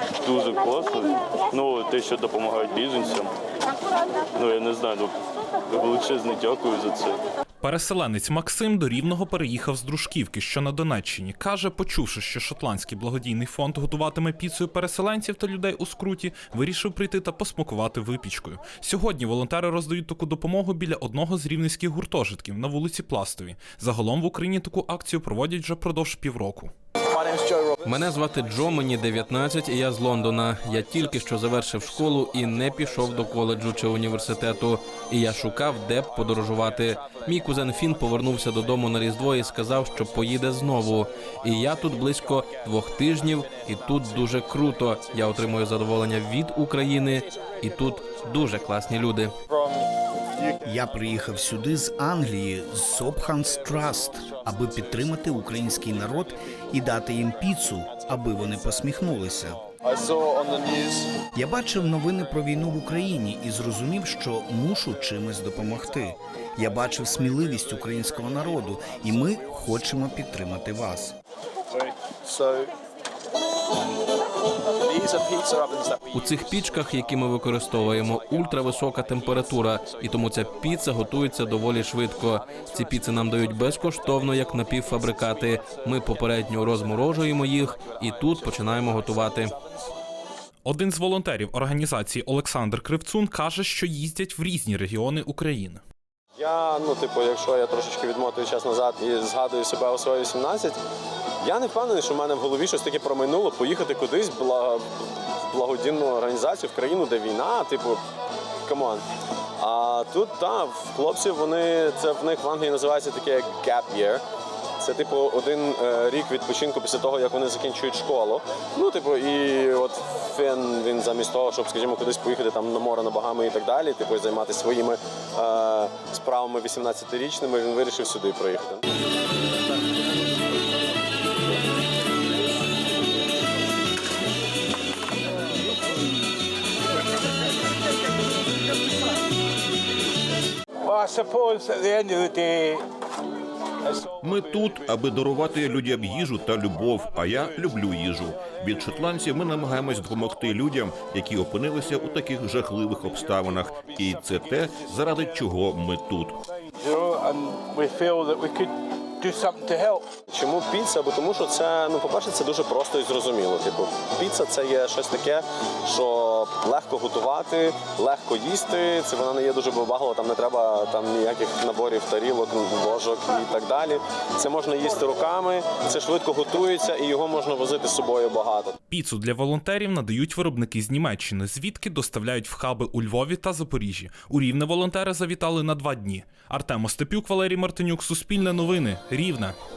Тут дуже класно. Ну, те, що допомагають біженцям. Ну, я не знаю, ну, величезне дякую за це. Переселенець Максим до Рівного переїхав з Дружківки, що на Донеччині. Каже, почувши, що шотландський благодійний фонд готуватиме піцею переселенців та людей у скруті, вирішив прийти та посмакувати випічкою. Сьогодні волонтери роздають таку допомогу біля одного з рівненських гуртожитків на вулиці Пластові. Загалом в Україні таку акцію проводять вже продовж півроку. Мене звати Джо, мені 19, і я з Лондона. Я тільки що завершив школу і не пішов до коледжу чи університету. І я шукав, де б подорожувати. Мій кузен Фін повернувся додому на різдво і сказав, що поїде знову. І я тут близько двох тижнів, і тут дуже круто. Я отримую задоволення від України, і тут дуже класні люди. Я приїхав сюди з Англії, з Сопханс Траст, аби підтримати український народ і дати їм піцу, аби вони посміхнулися. Я бачив новини про війну в Україні і зрозумів, що мушу чимось допомогти. Я бачив сміливість українського народу, і ми хочемо підтримати вас. У цих пічках, які ми використовуємо, ультрависока температура, і тому ця піца готується доволі швидко. Ці піци нам дають безкоштовно, як напівфабрикати. Ми попередньо розморожуємо їх і тут починаємо готувати. Один з волонтерів організації Олександр Кривцун каже, що їздять в різні регіони України. Я, ну, типу, якщо я трошечки відмотую час назад і згадую себе у своїй 18, я не впевнений, що в мене в голові щось таке проминуло поїхати кудись в бла- в благодійну організацію в країну, де війна, типу, камон. А тут, так, в хлопців вони, це в них в Англії називається таке gap year. Це, типу, один е, рік відпочинку після того, як вони закінчують школу. Ну, типу, і от Фен, він замість того, щоб, скажімо, кудись поїхати там на море, на Багами і так далі, типу, займатися своїми е, справами 18-річними, він вирішив сюди приїхати. I suppose at the end of the day, Ми тут, аби дарувати людям їжу та любов. А я люблю їжу. Від шотландців ми намагаємось допомогти людям, які опинилися у таких жахливих обставинах. І це те, заради чого ми тут. Чому піца? Бо тому що це, ну, по-перше, це дуже просто і зрозуміло. Типу, піца це є щось таке, що легко готувати, легко їсти. Це вона не є дуже вибаглива, там не треба там ніяких наборів тарілок, ложок і так далі. Це можна їсти руками, це швидко готується і його можна возити з собою багато. Піцу для волонтерів надають виробники з Німеччини, звідки доставляють в хаби у Львові та Запоріжжі. У Рівне волонтери завітали на два дні. Артем Остапюк, Валерій Мартинюк, Суспільне новини, Рівне.